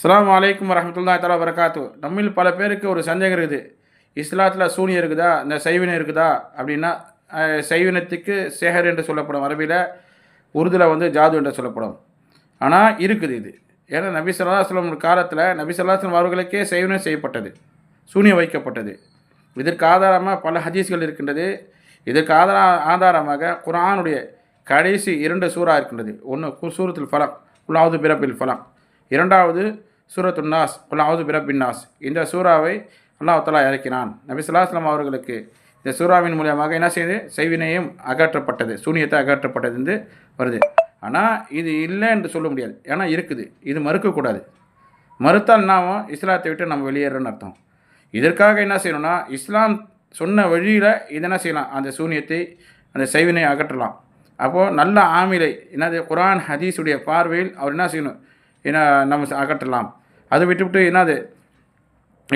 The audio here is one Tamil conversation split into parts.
அஸ்லாம் அலைக்கும் வரமத்துல்லா தலா வரகாத்து நம்மில் பல பேருக்கு ஒரு சந்தேகம் இருக்குது. இஸ்லாத்தில் சூனியம் இருக்குதா? இந்த சைவினம் இருக்குதா? அப்படின்னா சைவினத்துக்கு சேகர் என்று சொல்லப்படும் அரபியில் உருதில் வந்து ஜாது என்று சொல்லப்படும். ஆனால் இருக்குது இது. ஏன்னா நபி ஸல்லல்லாஹு காலத்தில் நபி ஸல்லல்லாஹு அவர்களுக்கே சைவனம் செய்யப்பட்டது. சூனியம் வைக்கப்பட்டது. இதற்கு ஆதாரமாக பல ஹதீஸ்கள் இருக்கின்றது. இதற்கு ஆதார ஆதாரமாக குரானுடைய கடைசி இரண்டு சூறா இருக்கின்றது. ஒன்று குசூரத்தில் ஃபலம் உள்ளாவது பிறப்பில் ஃபலம் இரண்டாவது சூரத்துல் நாஸ் குலாவது பிறப்பின் நாஸ். இந்த சூறாவை அல்லாஹ் இறக்கினான். நபி ஸல்லல்லாஹு அவர்களுக்கு இந்த சூறாவின் மூலியமாக என்ன செய்யுது செய்வினையும் அகற்றப்பட்டது சூனியத்தை அகற்றப்பட்டது என்று வருது. ஆனால் இது இல்லை என்று சொல்ல முடியாது. ஏன்னா இருக்குது. இது மறுக்கக்கூடாது. மறுத்தால் நாம் இஸ்லாத்தை விட்டு நம்ம வெளியேறோன்னு அர்த்தம். இதற்காக என்ன செய்யணும்னா இஸ்லாம் சொன்ன வழியில் இது என்ன செய்யலாம்? அந்த சூனியத்தை அந்த செய்வினை அகற்றலாம். அப்போது நல்ல ஆமிலை என்னது? குரான் ஹதீஸுடைய பார்வையில் அவர் என்ன செய்யணும்? என்ன நம்ம அகற்றலாம். அதை விட்டுவிட்டு என்னது?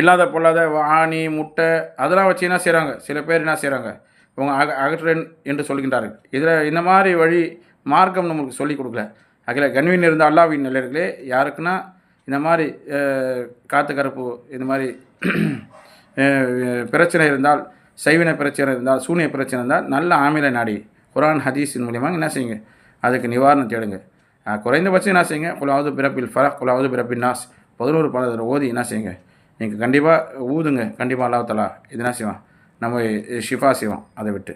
இல்லாத பொல்லாத ஆணி முட்டை அதெல்லாம் வச்சு என்ன செய்கிறாங்க சில பேர் என்ன செய்கிறாங்க இவங்க அக அகற்றுறேன் என்று சொல்கின்றார்கள். இதில் இந்த மாதிரி வழி மார்க்கம் நம்மளுக்கு சொல்லிக் கொடுக்கல. அகில கன்வீன் இருந்த அல்லாவின் நிலையர்களே யாருக்குன்னா இந்த மாதிரி காற்று காத்து கருப்பு இந்த மாதிரி பிரச்சனை இருந்தால் சைவின பிரச்சனை இருந்தால் சூனிய பிரச்சனை இருந்தால் நல்ல ஆமில நாடி குரான் ஹதீஸின் மூலியமாக என்ன செய்யுங்க? அதுக்கு நிவாரணம் தேடுங்க. குறைந்தபட்சம் என்ன செய்யுங்க? குலாவது பிறப்பில் ஃபரக் குலாவது பிறப்பின் நாஸ். பதினோரு பாடத்தில் ஓதி என்ன செய்யுங்க? நீங்கள் கண்டிப்பாக ஊதுங்க. கண்டிப்பாக அல்லாஹ் இது என்ன செய்வான். நம்ம ஷிஃபா செய்வோம் அதை விட்டு.